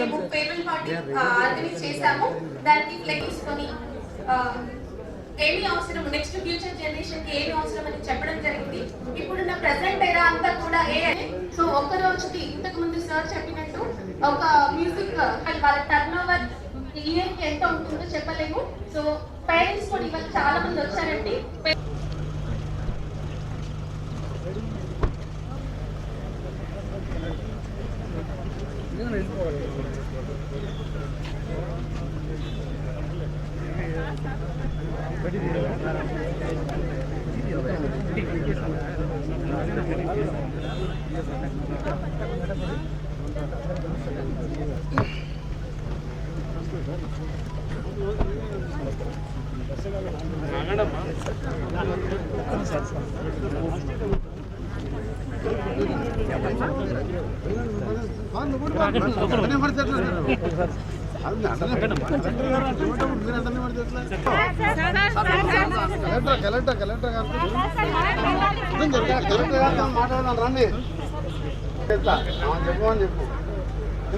మేము payment party organise చేశాము. దానికి ఫ్లెక్ తీసుకొని ఆ, ఏమి అవసరం నెక్స్ట్ ఫ్యూచర్ జనరేషన్కి ఏమి అవసరం అని చెప్పడం జరిగింది. ఇప్పుడున్న ప్రెసెంట్ ఎరా అంతా కూడా ఏ సో ఒక్క రోజుకి ఇంతకు ముందు సార్ చెప్పినట్టు ఒక మ్యూజిక్ వాళ్ళ టర్న్ ఓవర్ ఇయర్కి ఎంత ఉంటుందో చెప్పలేము. సో పేరెంట్స్ కూడా ఇవాళ చాలా మంది వచ్చారండి. కలెక్టర్ కలెక్టర్ కలెక్టర్ గారు కలెక్టర్ గారితో మాట్లాడదాం రండి. చెప్పమని చెప్పు.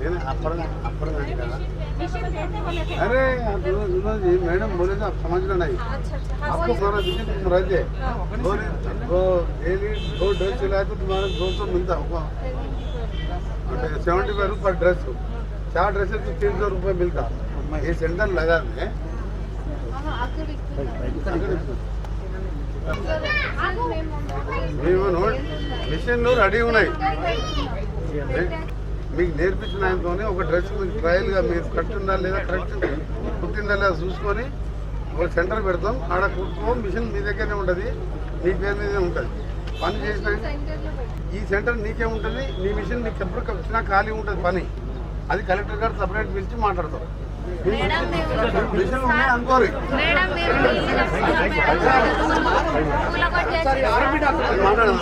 కాదు కాదు కాదు కాదు నేను అప్పుడు అప్పుడు కదా अरे सुनो सुनो जी मैडम बोले तो आप समझ लो नहीं आपको सारा विजिट तुम रहते दो दो डेली दो ड्रेस सिलाए तो तुम्हारा दो सौ मिलता होगा सेवेंटी फाइव रुपये ड्रेस चार ड्रेसेस तो तीन सौ रुपये मिलता मैं ये सेंटर लगा मैं మేము నోట్ మిషన్లు రెడీ ఉన్నాయి మీకు నేర్పించిన ఆయనతోనే ఒక డ్రెస్ ట్రయల్గా మీరు కట్టుందా లేదా కరెక్ట్ కుట్టిందా లేదా చూసుకొని ఒక సెంటర్ పెడతాం ఆడ కుట్టుకో మిషన్ మీ దగ్గరనే ఉంటుంది నీ పేరు మీదే ఉంటుంది పని చేసిన ఈ సెంటర్ నీకే ఉంటుంది నీ మిషన్ నీకు ఎప్పుడు వచ్చినా ఖాళీ ఉంటుంది పని అది కలెక్టర్ గారు సపరేట్ పిలిచి మిషన్ ఉన్నాయి అనుకోరు మాట్లాడదాం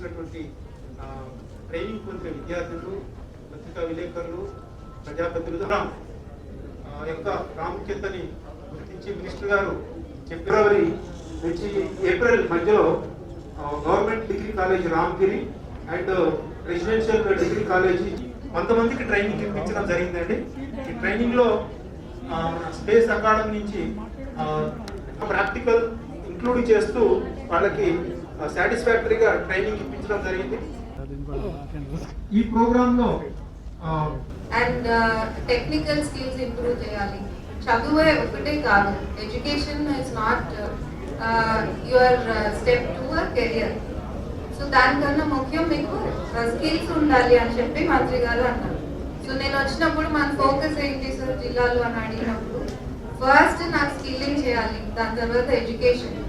చేసినటువంటి ట్రైనింగ్ పొందిన విద్యార్థులు పత్రికా విలేకరులు ప్రజాప్రతినిధులు యొక్క ప్రాముఖ్యతని గుర్తించి మినిస్టర్ గారు ఫిబ్రవరి నుంచి ఏప్రిల్ మధ్యలో government degree college Ramgiri and residential degree college కొంతమందికి ట్రైనింగ్ ఇప్పించడం జరిగిందండి. ఈ ట్రైనింగ్లో మన స్పేస్ అకాడమీ నుంచి ప్రాక్టికల్ ఇంక్లూడ్ చేస్తూ వాళ్ళకి సాటిస్ఫాక్టరీగా ట్రైనింగ్ ఇప్పించడం జరిగింది. ఈ ప్రోగ్రామ్లో అండ్ టెక్నికల్ స్కిల్స్ ఇంప్రూవ్ చేయాలి. చదువే ఒకటే కాదు. Education is not your step to our career so దానికన్నా ముఖ్యం మీకు స్కిల్స్ ఉండాలి అని చెప్పి మంత్రి గారు అన్నారు. సో నేను వచ్చినప్పుడు మన ఫోకస్ ఏంటి సార్ జిల్లాలో అని అడిగినప్పుడు ఫస్ట్ నాకు స్కిల్లింగ్ చేయాలి. దాని తర్వాత ఎడ్యుకేషన్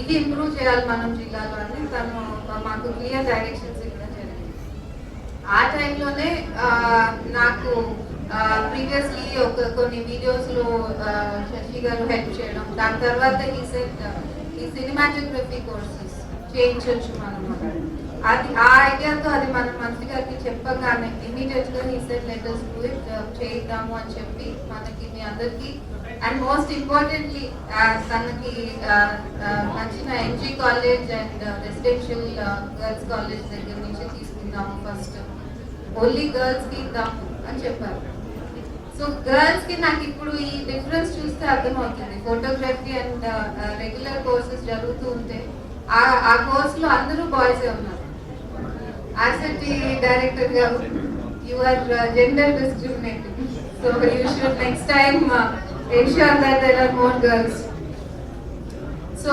ఇది ఇంప్రూవ్ చేయాలి మనం జిల్లాలో అని తను మాకు క్లియర్ డైరెక్షన్స్ ఇవ్వడం జరిగింది. ఆ టైంలోనే నాకు ప్రీవియస్లీ ఒక కొన్ని వీడియోస్లో శశి గారు హెల్ప్ చేయడం. దాని తర్వాత ఈ సెట్ ఈ సినిమాటోగ్రఫీ కోర్సెస్ చేయించవచ్చు మనం. అది ఆ ఐడియాతో అది మన మంత్రి గారికి చెప్పగానే ఇమీడియట్గా ఈ సెట్ లెటర్స్ చేయిద్దాము అని చెప్పి మనకి మీ అందరికి అండ్ మోస్ట్ ఇంపార్టెంట్లీ తనకి uh, uh, నచ్చిన MG college and residential girls college దగ్గర నుంచి తీసుకుందాము ఫస్ట్ ఓన్లీ గర్ల్స్కి ఇద్దాము అని చెప్పారు. సో గర్ల్స్కి నాకు ఇప్పుడు ఈ డిఫరెన్స్ చూస్తే అర్థమవుతుంది. ఫోటోగ్రఫీ అండ్ రెగ్యులర్ కోర్సెస్ జరుగుతూ ఉంటే ఆ కోర్స్లో అందరూ బాయ్స్ ఉన్నారు. యాసిటీ డైరెక్టర్ గారు you are gender discriminating so you should next time Asia that more girls so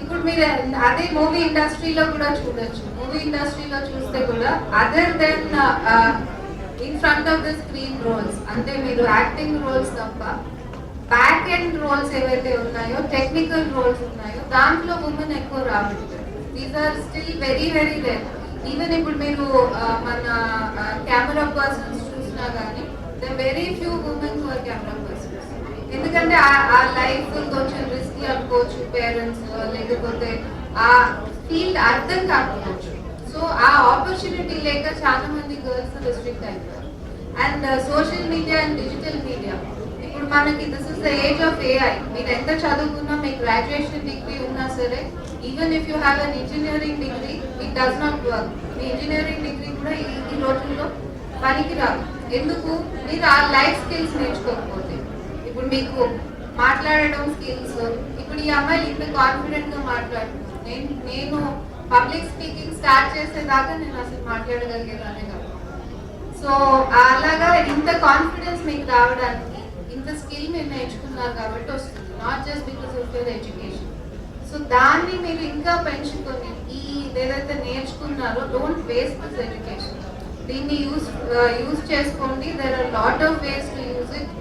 ఇప్పుడు మీరు అదే మూవీ ఇండస్ట్రీలో కూడా చూడొచ్చు. మూవీ ఇండస్ట్రీలో చూస్తే కూడా other than in front of the screen roles అంటే మీరు యాక్టింగ్ రోల్స్ తప్ప బ్యాక్ ఎండ్ రోల్స్ ఏవైతే ఉన్నాయో టెక్నికల్ రోల్స్ ఉన్నాయో దాంట్లో ఉమెన్ ఎక్కువ రాబట్టారు these are still very very rare even ఇప్పుడు మీరు uh, మన uh, కెమెరా పర్సన్స్ చూసినా కానీ the very few women are camera persons ఎందుకంటే ఆ- లైఫ్ కొంచెం రిస్క్ అనుకోవచ్చు పేరెంట్స్ లేకపోతే ఆ ఫీల్డ్ అర్థం కాకపోవచ్చు. సో ఆ ఆపర్చునిటీ లేక చాలా మంది గర్ల్స్ రిస్ట్రిక్ట్ అయిపోయారు. And social media and digital media ఇప్పుడు మనకి this is the age of AI మీరు ఎంత చదువుకున్నా మీ గ్రాడ్యుయేషన్ డిగ్రీ ఉన్నా సరే even if you have an engineering degree it does not work me engineering degree కూడా ఈ ఈ రోజుల్లో పనికి రాదు ఎందుకు? మీరు ఆ లైఫ్ స్కిల్స్ నేర్చుకోకపోతే ఇప్పుడు మీకు మాట్లాడడం స్కిల్స్ ఇప్పుడు ఈ అమ్మాయిలు ఇంత కాన్ఫిడెంట్గా మాట్లాడుతున్నారు. నేను నేను పబ్లిక్ స్పీకింగ్ స్టార్ట్ చేసేదాకా నేను అసలు మాట్లాడగలిగేదానే కాదు. సో అలాగా ఇంత కాన్ఫిడెన్స్ మీకు రావడానికి ఇంత స్కిల్ మీరు నేర్చుకున్నారు కాబట్టి వస్తుంది. Not just because of your education so దాన్ని మీరు ఇంకా పెంచుకొని ఈ ఏదైతే నేర్చుకున్నారో డోంట్ వేస్ట్ దిస్ ఎడ్యుకేషన్ దీన్ని యూస్ యూస్ uh, చేసుకోండి. There are lot of ways to use it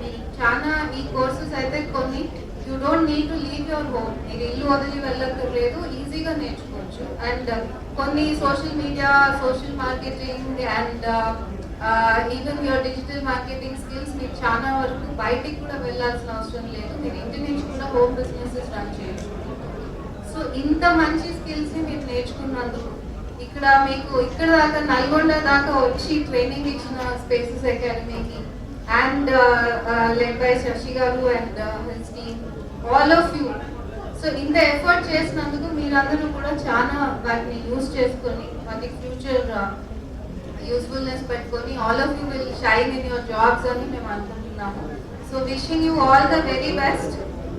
చాలా ఈ కోర్సెస్ అయితే కొన్ని. You don't need to leave your home మీరు ఇల్లు వదిలి వెళ్ళక్కర్లేదు ఈజీగా నేర్చుకోవచ్చు. అండ్ uh, కొన్ని social media social marketing and even your digital marketing skills మీరు చాలా వరకు బయటికి కూడా వెళ్ళాల్సిన అవసరం లేదు. మీరు ఇంటి నుంచి కూడా హోమ్ బిజినెసెస్ రన్ చేయొచ్చు. సో ఇంత మంచి స్కిల్స్ మీరు నేర్చుకున్నందుకు ఇక్కడ మీకు ఇక్కడ దాకా నల్గొండ దాకా వచ్చి ట్రైనింగ్ ఇచ్చిన స్పేసెస్ అకాడమీకి అండ్ లెడ్ బై శశి గారు and his team all of you so ఇంత ఎఫర్ట్ చేసినందుకు మీరందరూ కూడా చాలా వాటిని యూజ్ చేసుకొని వాటికి ఫ్యూచర్ యూస్ఫుల్నెస్ పెట్టుకొని all of you will shine in your jobs అని మేము అనుకుంటున్నాము. So wishing you all the very best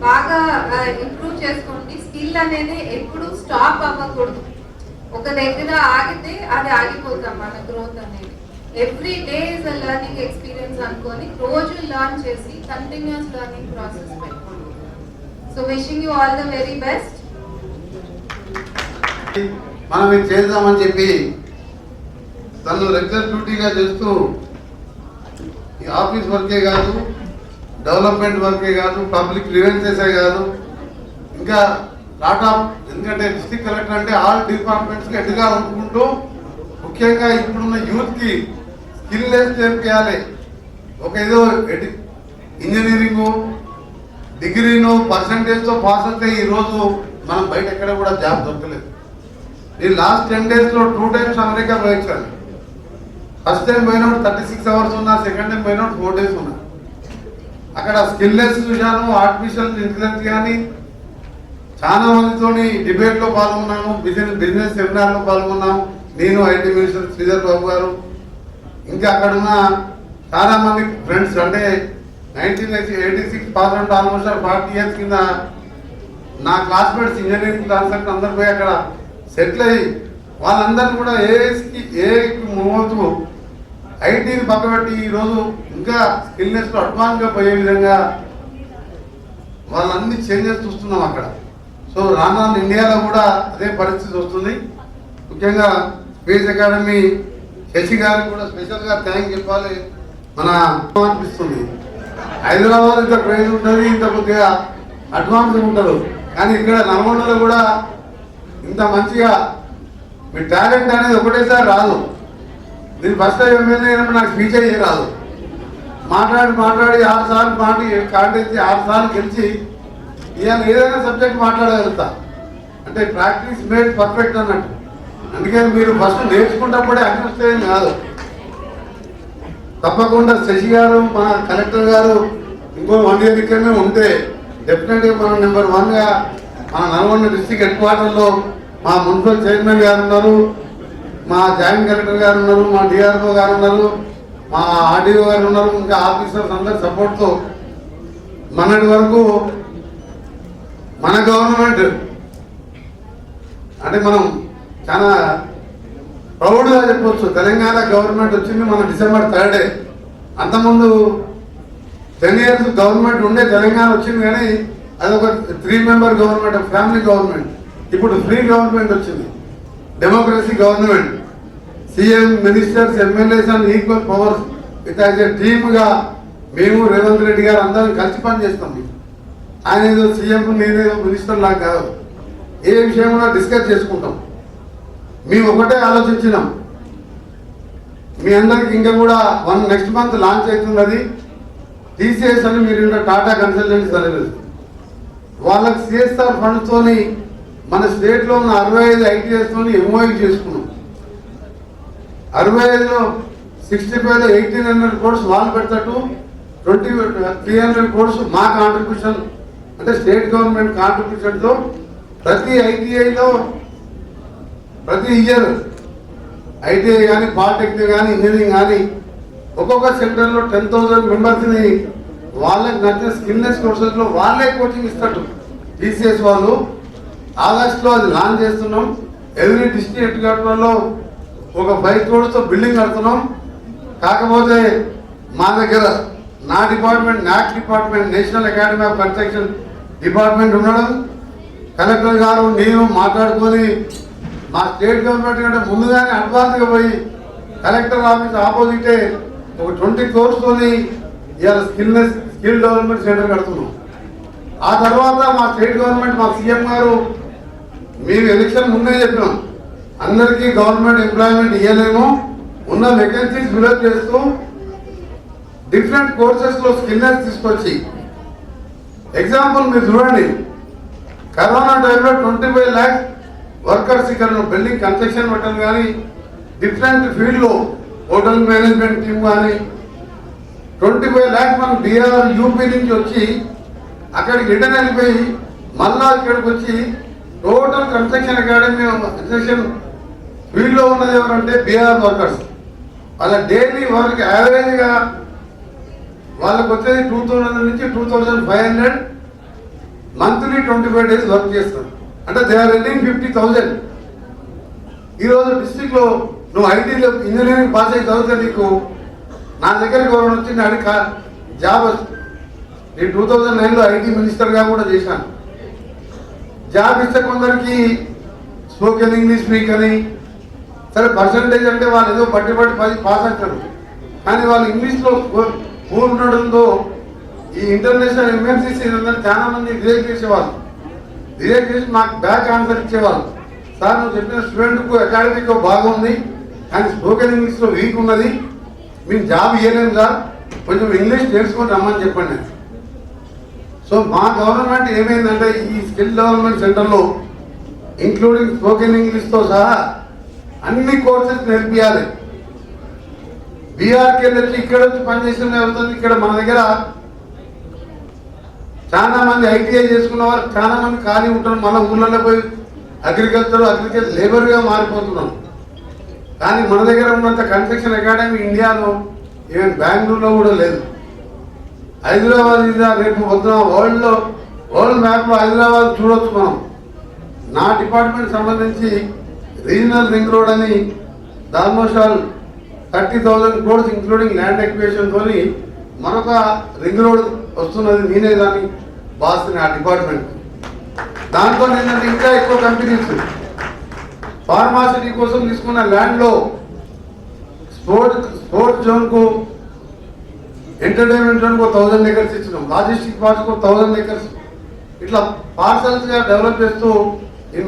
బాగా uh, ఇంప్రూవ్ చేసుకోండి. స్కిల్ అనేది ఎప్పుడు స్టాప్ అవ్వకూడదు. ఒక దగ్గర ఆగితే అది ఆగిపోతాం మన గ్రోత్ అనేది. Every day is a learning experience అనుకొని రోజు లర్న్ చేసి కంటిన్యూస్ లర్నింగ్ ప్రాసెస్ పెట్టుకోండి. So wishing you all the very best మనం ఇది చేద్దామని చెప్పి తను రెగ్యులర్ డ్యూటీగా చేస్తూ ఈ ఆఫీస్ వర్కే కాదు డెవలప్మెంట్ వర్కే కాదు పబ్లిక్ గ్రీవెన్సెసే కాదు ఇంకా లాట్ ఆఫ్ ఎందుకంటే డిస్ట్రిక్ట్ కలెక్టర్ అంటే ఆల్ డిపార్ట్మెంట్స్కి ఎటుగా ఉంటుకుంటూ ముఖ్యంగా ఇప్పుడున్న యూత్కి స్కిల్ లెస్ చేయాలి ఒక ఏదో ఇంజనీరింగ్ డిగ్రీను పర్సంటేజ్తో పాస్ అయితే ఈరోజు మనం బయట ఎక్కడ కూడా జాబ్ దొరకలేదు. నేను లాస్ట్ టెన్ డేస్లో టూ టైమ్స్ అమెరికా పోయించాను ఫస్ట్ టైం పోయినప్పుడు థర్టీ సిక్స్ అవర్స్ ఉన్నా సెకండ్ టైం పోయినప్పుడు ఫోర్ డేస్ ఉన్నా. అక్కడ స్కిల్లెస్ చూశాను ఆర్టిఫిషియల్ ఇంటెలిజెన్స్ కానీ చాలా మందితోని డిబేట్లో పాల్గొన్నాము బిజినెస్ బిజినెస్ సెమినార్లో పాల్గొన్నాము నేను ఐటీ మినిస్టర్ శ్రీధర్ బాబు గారు ఇంకా అక్కడ ఉన్న చాలా మంది ఫ్రెండ్స్ అంటే nineteen eighty six pass out almost forty years కింద నా క్లాస్మేట్స్ ఇంజనీరింగ్ క్లాస్ అందరు పోయి అక్కడ సెటిల్ అయ్యి వాళ్ళందరూ కూడా ఏఎస్కి ఏఐకి మూవ్ అవుతూ ఐటీని పక్కబెట్టి ఈరోజు ఇంకా స్కిల్నెస్లో అడ్వాన్స్గా పోయే విధంగా వాళ్ళన్ని చేంజెస్ చూస్తున్నాం అక్కడ. సో రాను ఇండియాలో కూడా అదే పరిస్థితి వస్తుంది. ముఖ్యంగా స్పేస్ అకాడమీ శశి గారికి కూడా స్పెషల్గా థ్యాంక్ చెప్పాలి. మన అనిపిస్తుంది. హైదరాబాద్ ఇంత ప్రైజ్ ఉంటుంది ఇంత కొద్దిగా అడ్వాన్స్ ఉంటారు. కానీ ఇక్కడ నల్గొండలో కూడా ఇంత మంచిగా మీ టాలెంట్ అనేది ఒకటేసారి రాదు. నేను ఫస్ట్ టైం ఎమ్మెల్యే అయినప్పుడు నాకు స్పీచ్ అయ్యే రాదు. మాట్లాడి మాట్లాడి ఆరు సార్లు మాటి కాంటెచ్చి ఆరు సార్లు గెలిచి ఇవాళ ఏదైనా సబ్జెక్ట్ మాట్లాడగలుగుతా. అంటే ప్రాక్టీస్ మేడ్ పర్ఫెక్ట్ అన్నట్టు. అందుకని మీరు ఫస్ట్ నేర్చుకున్నప్పుడే అండర్స్టాండింగ్ కాదు. తప్పకుండా శశి గారు మన కలెక్టర్ గారు ఇంకో వన్ ఇయర్ ఇక్కడనే ఉంటే డెఫినెట్గా మనం నెంబర్ వన్గా మన నల్గొండ డిస్టిక్ హెడ్ క్వార్టర్లో మా మున్సిపల్ చైర్మన్ గారు ఉన్నారు మా జాయింట్ కలెక్టర్ గారు ఉన్నారు మా డిఆర్ఓ గారు ఉన్నారు మా ఆర్డీఓ గారు ఉన్నారు ఇంకా ఆఫీసర్స్ అందరి సపోర్ట్తో మొన్నటి వరకు మన గవర్నమెంట్ అంటే మనం చాలా ప్రౌడ్గా చెప్పొచ్చు. తెలంగాణ గవర్నమెంట్ వచ్చింది మన డిసెంబర్ థర్డే అంతకుముందు టెన్ ఇయర్స్ గవర్నమెంట్ ఉండే తెలంగాణ వచ్చింది కానీ అదొక three member government family government. ఇప్పుడు ఫ్రీ గవర్నమెంట్ వచ్చింది. Democracy government. CM ministers MLAs and equal powers with as a టీమ్గా మేము రేవంత్ రెడ్డి గారు అందరం కలిసి పనిచేస్తాం. ఆయన ఏదో సీఎం నేనేదో మినిస్టర్ లాగా కాదు. ఏ విషయం కూడా డిస్కస్ చేసుకుంటాం. మేము ఒకటే ఆలోచించినాం. మీ అందరికి ఇంకా కూడా వన్ నెక్స్ట్ మంత్ లాంచ్ అవుతున్నది. టీసీఎస్ అని మీరు ఇంకా టాటా కన్సల్టెన్సీ సర్వీస్ వాళ్ళకి సిఎస్ఆర్ ఫండ్తోని మన స్టేట్లో ఉన్న అరవై ఐదు ఐటీఎస్తోని ఎంఓఈ చేసుకున్నాం. అరవై ఐదులో సిక్స్టీ ఫైవ్లో ఎయిటీన్ హండ్రెడ్ కోర్స్ వాళ్ళు పెడతాడు ట్వంటీ త్రీ హండ్రెడ్ కోర్స్ మా కాంట్రిబ్యూషన్ అంటే స్టేట్ గవర్నమెంట్ కాంట్రిబ్యూషన్తో ప్రతి ఐటీఐలో ప్రతి ఇయర్ ఐటీఐ కానీ పాలిటెక్నిక్ కానీ ఇంజనీరింగ్ కానీ ఒక్కొక్క సెక్టర్లో టెన్ థౌసండ్ మెంబర్స్ని వాళ్ళకి నచ్చిన స్కిల్నెస్ కోర్సెస్లో వాళ్ళే కోచింగ్ ఇస్తారు టీసీఎస్ వాళ్ళు ఆగస్ట్లో అది లాంచ్ చేస్తున్నాం. ఎవ్రీ డిస్ట్రిక్ట్ హెడ్ ఒక ఫైవ్ క్రోడ్స్తో బిల్డింగ్ కడుతున్నాం. కాకపోతే మా దగ్గర నా department NAC department national academy of construction department ఉండడం. కలెక్టర్ గారు నేను మాట్లాడుకొని మా స్టేట్ గవర్నమెంట్ కంటే ముందుగానే అడ్వాన్స్గా పోయి కలెక్టర్ ఆఫీస్ ఆపోజిటే ఒక ట్వంటీ కోర్స్తోని ఇవాళ స్కిల్నెస్ స్కిల్ డెవలప్మెంట్ సెంటర్ కడుతున్నాం. ఆ తర్వాత మా స్టేట్ గవర్నమెంట్ మా సీఎం గారు మేము ఎలక్షన్ ముందే చెప్పినాం. అందరికీ గవర్నమెంట్ ఎంప్లాయ్మెంట్ ఇవ్వలేము ఉన్న వేకెన్సీస్ ఫిలప్ చేస్తూ డిఫరెంట్ కోర్సెస్లో స్కిల్నెస్ తీసుకొచ్చి ఎగ్జాంపుల్ మీరు చూడండి. కరోనా టైంలో ట్వంటీ ఫైవ్ ల్యాక్స్ వర్కర్స్ ఇక్కడ బిల్డింగ్ కన్స్ట్రక్షన్ పెట్టడం కానీ డిఫరెంట్ ఫీల్డ్లో హోటల్ మేనేజ్మెంట్ టీమ్ కానీ ట్వంటీ ఫైవ్ ల్యాక్స్ మనం బీఆర్ యూపీ నుంచి వచ్చి అక్కడికి రిటర్న్ అయిపోయి మళ్ళా ఇక్కడికి వచ్చి టోటల్ కన్స్ట్రక్షన్ అకాడమీ కన్స్ట్రక్షన్ ఫీల్డ్లో ఉన్నది ఎవరంటే బీఆర్ వర్కర్స్. వాళ్ళ డైలీ వర్క్ యావరేజ్గా వాళ్ళకి వచ్చేది టూ థౌజండ్ నుంచి two thousand five hundred monthly twenty five days work చేస్తారు. అంటే they are earning fifty thousand ఈరోజు డిస్టిక్లో నువ్వు ఐటీలో ఇంజనీరింగ్ పాస్ అయ్యి చదివితే నీకు నా దగ్గరికి ఎవరైనా వచ్చి నేను అడిగి కా- జాబ్ వస్తుంది నేను టూ థౌజండ్ నైన్లో ఐటీ మినిస్టర్గా కూడా చేశాను. జాబ్ ఇస్తే కొందరికి స్పోకెన్ ఇంగ్లీష్ స్పీక్ అని సరే పర్సంటేజ్ అంటే వాళ్ళు ఏదో పట్టి పట్టి పది పాస్ అవుతారు. కానీ వాళ్ళు ఇంగ్లీష్లో పూర్ ఉండడంతో ఈ ఇంటర్నేషనల్ ఎంఎన్సీసీ చాలా మంది రిజెక్ట్ చేసేవాళ్ళు. రిజెక్ట్ చేసి మాకు బ్యాక్ ఆన్సర్ ఇచ్చేవాళ్ళు. సార్ నువ్వు చెప్పిన స్టూడెంట్కు అకాడమిక్ బాగుంది కానీ స్పోకెన్ ఇంగ్లీష్లో వీక్ ఉన్నది. మేము జాబ్ ఇవ్వలేము సార్. కొంచెం ఇంగ్లీష్ నేర్చుకొని రమ్మని చెప్పండి. సో మా గవర్నమెంట్ ఏమైందంటే ఈ స్కిల్ డెవలప్మెంట్ సెంటర్లో ఇంక్లూడింగ్ స్పోకెన్ ఇంగ్లీష్తో సహా అన్ని కోర్సెస్ నేర్పించాలి బీఆర్కి వెళ్ళి ఇక్కడ వచ్చి పనిచేసిన అవుతుంది ఇక్కడ మన దగ్గర చాలా మంది ఐటీఐ చేసుకున్న వాళ్ళు చాలా మంది ఖాళీ ఉంటారు మన ఊళ్ళలో పోయి అగ్రికల్చర్ అగ్రికల్చర్ లేబర్గా మారిపోతున్నాం. కానీ మన దగ్గర ఉన్నంత కన్స్ట్రక్షన్ అకాడమీ ఇండియాలో ఈవెన్ బెంగళూరులో కూడా లేదు. హైదరాబాద్ ఇది రేపు పొద్దున వరల్డ్లో వరల్డ్ మ్యాప్లో హైదరాబాద్ చూడొచ్చు మనం. నా డిపార్ట్మెంట్ సంబంధించి రీజనల్ రింగ్ రోడ్ అని almost all thirty thousand crores including land acquisition మరొక రింగ్ రోడ్ వస్తున్నది. నేనే దాన్ని బాస్ ఆ డిపార్ట్మెంట్. దాంతో ఏంటంటే ఇంకా ఎక్కువ కంపెనీస్ ఫార్మాసిటీ కోసం తీసుకున్న ల్యాండ్లో స్పోర్ట్ స్పోర్ట్స్ జోన్కు ఎంటర్టైన్మెంట్ జోన్కు థౌజండ్ ఎకర్స్ ఇచ్చినాం. లాజిస్టిక్ పార్ట్స్కు థౌజండ్ ఎకర్స్ ఇట్లా పార్సల్స్గా డెవలప్ చేస్తూ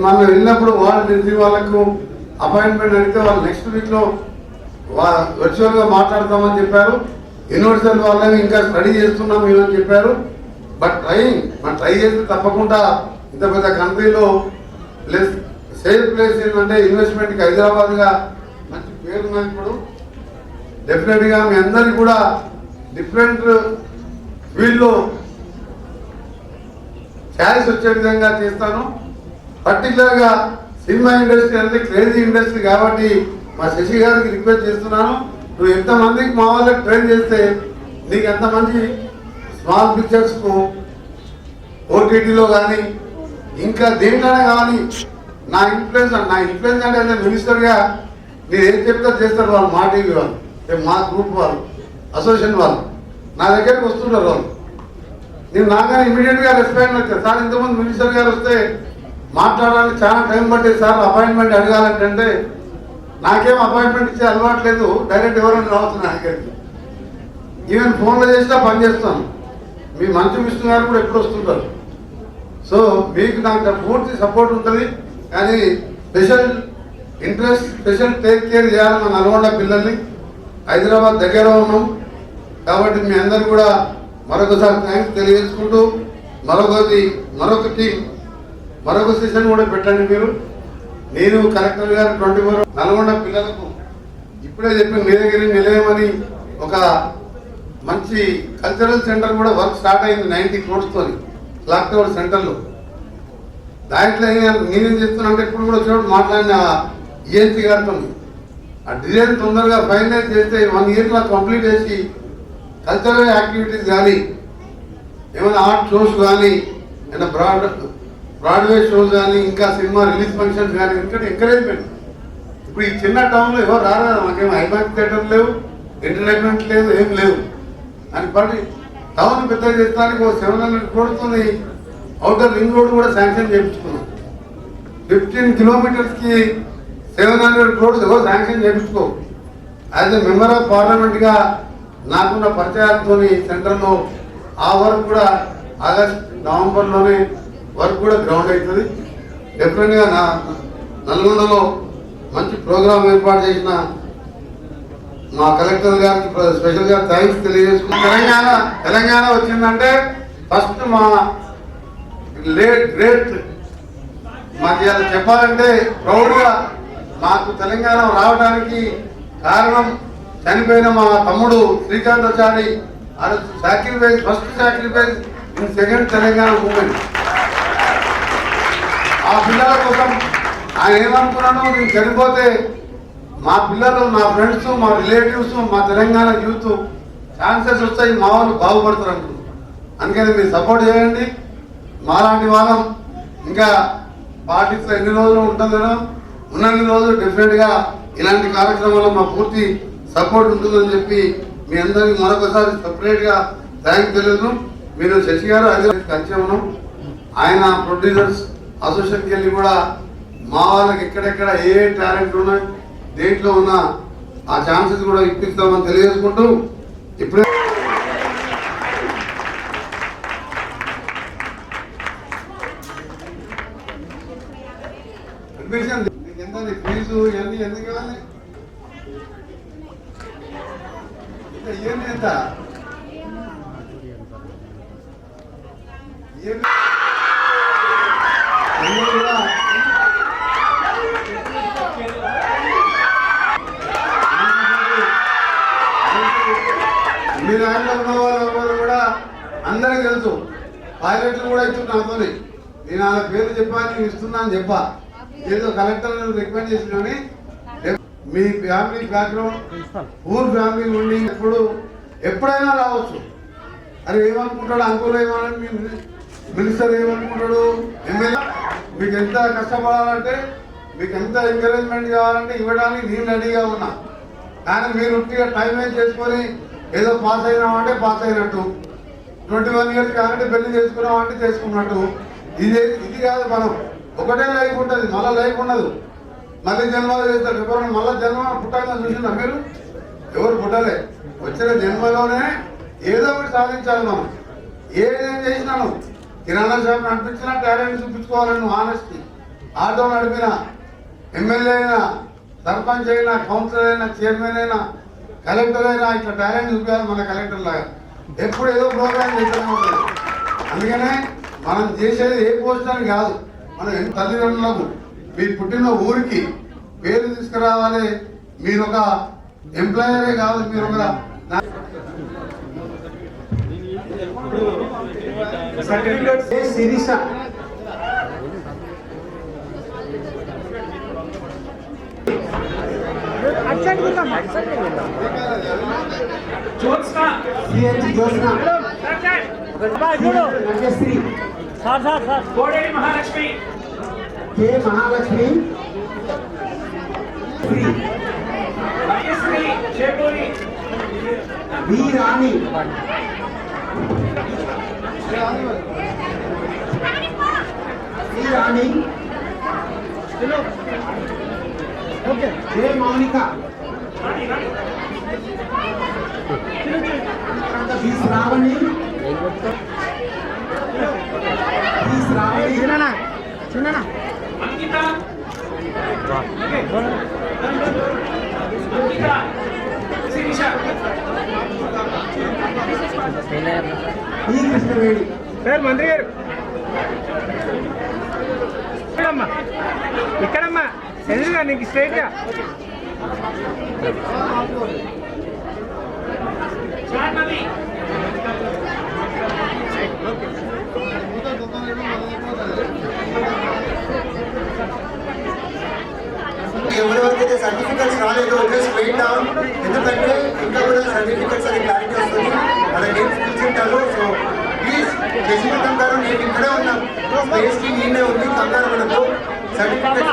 మనం వెళ్ళినప్పుడు వాళ్ళ డిగ్రీ వాళ్ళకు అపాయింట్మెంట్ అడిగితే వాళ్ళు నెక్స్ట్ వీక్లో వర్చువల్గా మాట్లాడతామని చెప్పారు. యూనివర్సిటీ వాళ్ళని ఇంకా స్టడీ చేస్తున్నాం మేమని చెప్పారు. బట్ ట్రై మనం ట్రై చేస్తే తప్పకుండా ఇంత పెద్ద కంట్రీలో ప్లేస్ సేఫ్ ప్లేస్ ఏంటంటే ఇన్వెస్ట్మెంట్కి హైదరాబాద్గా మంచి పేరు ఉన్నది ఇప్పుడు. డెఫినెట్గా మీ అందరికి కూడా డిఫరెంట్ ఫీల్డ్లో ఛాయిస్ వచ్చే విధంగా చేస్తాను. పర్టికులర్గా సినిమా ఇండస్ట్రీ అంటే క్రేజీ ఇండస్ట్రీ కాబట్టి మా శశి గారికి రిక్వెస్ట్ చేస్తున్నాను. నువ్వు ఎంతమందికి మా వాళ్ళకి ట్రైన్ చేస్తే నీకు ఎంతమంది స్మాల్ పిక్చర్స్కు ఓటీటీలో కానీ ఇంకా దేంట్లోనే కానీ నా ఇన్ఫ్లుయెన్స్ నా ఇన్ఫ్లుయెన్స్ అంటే మినిస్టర్గా నేను ఏం చెప్తా చేస్తారు వాళ్ళు మా టీవీ వాళ్ళు మా గ్రూప్ వాళ్ళు అసోసియేషన్ వాళ్ళు. నా దగ్గరికి వస్తుంటారు వాళ్ళు. నేను నాగానే ఇమీడియట్గా రెస్పాండ్ వచ్చాను సార్ ఇంతకుముందు మినిస్టర్ గారు వస్తే మాట్లాడడానికి చాలా టైం పట్టేది సార్ అపాయింట్మెంట్ అడగాలంటే నాకేం అపాయింట్మెంట్ ఇచ్చే అలవాటు లేదు డైరెక్ట్ ఎవరైనా రావచ్చు నా దగ్గరికి. ఈవెన్ ఫోన్లో చేసినా పని చేస్తాను. మీ మంచు విష్ణు గారు కూడా ఎప్పుడు వస్తుంటారు. సో మీకు నాకు పూర్తి సపోర్ట్ ఉంటుంది. కానీ special interest special take care చేయాలి మా నల్గొండ పిల్లల్ని. హైదరాబాద్ దగ్గర ఉన్నాం. కాబట్టి మీ అందరు కూడా మరొకసారి థ్యాంక్స్ తెలియజేసుకుంటూ మరొకటి మరొక టీం మరొక సెషన్ కూడా పెట్టండి మీరు. నేను కలెక్టర్ గారు ట్వంటీ ఫోర్ నల్గొండ పిల్లలకు ఇప్పుడే చెప్పిన నీలగిరి నిలయమని ఒక మంచి కల్చరల్ సెంటర్ కూడా వర్క్ స్టార్ట్ అయింది నైన్టీ క్రోడ్స్తో క్లాక్ టవర్ సెంటర్లో దాంట్లో ఏం- నేనేం చేస్తున్నా అంటే ఇప్పుడు కూడా చూడు మాట్లాడిన ఈఎన్సీ గారితో. ఆ డిజైన్ తొందరగా ఫైనలైజ్ చేస్తే వన్ ఇయర్లో కంప్లీట్ చేసి కల్చరల్ యాక్టివిటీస్ కానీ ఏమైనా ఆర్ట్ షోస్ కానీ ఏమైనా బ్రాడ్ బ్రాడ్వే షోస్ కానీ ఇంకా సినిమా రిలీజ్ ఫంక్షన్స్ కానీ ఎందుకంటే ఎంకరేజ్మెంట్ ఇప్పుడు ఈ చిన్న టౌన్లో ఎవరు రారా మాకేం ఐమాక్స్ థియేటర్ లేవు ఎంటర్టైన్మెంట్ లేదు ఏం లేవు. అని పడి టౌన్ పెద్ద చేస్తానికి ఓ సెవెన్ హండ్రెడ్ కోడుతుంది అవుటర్ రింగ్ రోడ్ కూడా శాంక్షన్ చేయించుకున్నాం. ఫిఫ్టీన్ కిలోమీటర్స్కి సెవెన్ హండ్రెడ్ క్రోడ్స్ ఎవరు శాంక్షన్ చేయించుకో. యాజ్ ఎ మెంబర్ ఆఫ్ పార్లమెంట్గా నాకున్న పరిచయాలతో సెంటర్లో ఆ వర్క్ కూడా ఆగస్ట్ నవంబర్లోనే వర్క్ కూడా గ్రౌండ్ అవుతుంది. డెఫినెట్గా నా నల్గొండలో మంచి ప్రోగ్రామ్ ఏర్పాటు చేసిన మా కలెక్టర్ గారికి స్పెషల్గా థ్యాంక్స్ తెలియజేసుకుని తెలంగాణ తెలంగాణ వచ్చిందంటే ఫస్ట్ మా లేట్ గ్రేట్ మాకు ఇలా చెప్పాలంటే ప్రౌడ్గా మాకు తెలంగాణ రావడానికి కారణం చనిపోయిన మా తమ్ముడు Srikanthachari sacrifice first sacrifice in second Telangana movement ఆ పిల్లల కోసం ఆయన ఏమనుకున్నాను నేను చనిపోతే మా పిల్లలు మా ఫ్రెండ్స్ మా రిలేటివ్స్ మా తెలంగాణ యూత్ ఛాన్సెస్ వస్తాయి మా వాళ్ళు బాగుపడతారు అంటున్నారు అందుకని మీరు సపోర్ట్ చేయండి. మాలాంటి వాళ్ళం ఇంకా పార్టీస్లో ఎన్ని రోజులు ఉంటుందో ఉన్నన్ని రోజులు డెఫినెట్గా ఇలాంటి కార్యక్రమాల్లో మా పూర్తి సపోర్ట్ ఉంటుందని చెప్పి మీ అందరికి మరొకసారి సపరేట్గా థ్యాంక్ తెలియదు మీరు శశి గారు హైదరాబాద్ ఆయన ప్రొడ్యూసర్స్ అసోసియేషన్కి వెళ్ళి కూడా మా వాళ్ళకి ఎక్కడెక్కడ ఏ టాలెంట్ ఉన్నాయి దేంట్లో ఉన్న ఆ ఛాన్సెస్ కూడా ఇప్పిస్తామని తెలియజేసుకుంటూ ఇప్పుడే అడ్మిషన్ ఎంత ఫీజు ఇవన్నీ ఎందుకు ఇవ్వాలి ఇంకా ఇవన్నీ ఎంత ఇవన్నీ ఇవన్నీ కూడా మీ దాంట్లో ఉన్న వాళ్ళు ఎవరు కూడా అందరికీ తెలుసు పైలట్లు కూడా ఇచ్చిన నాతోని నేను వాళ్ళ పేరు చెప్పాను నేను ఇస్తున్నా అని చెప్పా ఏదో కలెక్టర్ కానీ మీ ఫ్యామిలీ బ్యాక్గ్రౌండ్ ఊర్ ఫ్యామిలీ ఉండి ఎప్పుడు ఎప్పుడైనా రావచ్చు. అరే ఏమనుకుంటాడు? అంకులు ఏమని మినిస్టర్ ఏమనుకుంటాడు? ఎమ్మెల్యే మీకు ఎంత కష్టపడాలంటే మీకు ఎంత ఎంకరేజ్మెంట్ కావాలంటే ఇవ్వడానికి నేను రెడీగా ఉన్నా. కానీ మీరు ఉట్టిగా టైం వేస్ట్ చేసుకొని ఏదో పాస్ అయినామంటే పాస్ అయినట్టు. ట్వంటీ వన్ ఇయర్స్ కావాలంటే పెళ్ళి చేసుకున్నామంటే చేసుకున్నట్టు. ఇది ఇది కాదు మనం. ఒకటే లైఫ్ ఉంటుంది మళ్ళీ లైఫ్ ఉండదు. మళ్ళీ జన్మలో చేస్తారు. ఎవరైనా మళ్ళీ జన్మ పుట్టాలని చూసిందా మీరు? ఎవరు పుట్టలే. వచ్చిన జన్మలోనే ఏదో ఒకటి సాధించాలి మనం. ఏదేం చేసినాను కిరాణా షాప్ నడిపించినా టాలెంట్ చూపించుకోవాలని నువ్వు ఆనెస్టీ. ఆటో నడిపినా ఎమ్మెల్యే అయినా సర్పంచ్ అయినా కౌన్సిలర్ అయినా చైర్మన్ అయినా కలెక్టర్ అయినా ఇట్లా టాలెంట్ చూపించాలి మన కలెక్టర్ లాగా. ఎప్పుడు ఏదో ప్రోగ్రామ్ చేస్తూనే ఉంటుంది అందుకనే మనం చేసేది ఏ పోస్ట్ అని కాదు. మనం ఎంత తల్లిదండ్రులకు మీరు పుట్టిన ఊరికి పేరు తీసుకురావాలి. మీరు ఒక ఎంప్లాయరే కాదు మీరు ఒక certificates Sirisha? Mahalakshmi. K Mahalakshmi. B Rani Rani okay Jay Mounika. Sravani. Shravani. सुनना सुनना। సార్ మంత్రి గారు ఇక్కడమ్మా ఇక్కడమ్మా ఎదురుగా నీకు స్ట్రైట్గా జాహ్నవి ఎవరెవరికైతే సర్టిఫికెట్స్ రాలేదో జస్ట్ వెయిట్ డౌన్ ఎందుకంటే ఇంకా కూడా సర్టిఫికెట్స్ అనే క్లారిటీ వస్తుంది. అలా నేమ్స్ పిలిచింటారు సో ప్లీజ్ జసిమంతం గారు నేను ఇక్కడే ఉన్నాం. ఎస్టీ నేనే ఉంది కంగారు మనకు సర్టిఫికెట్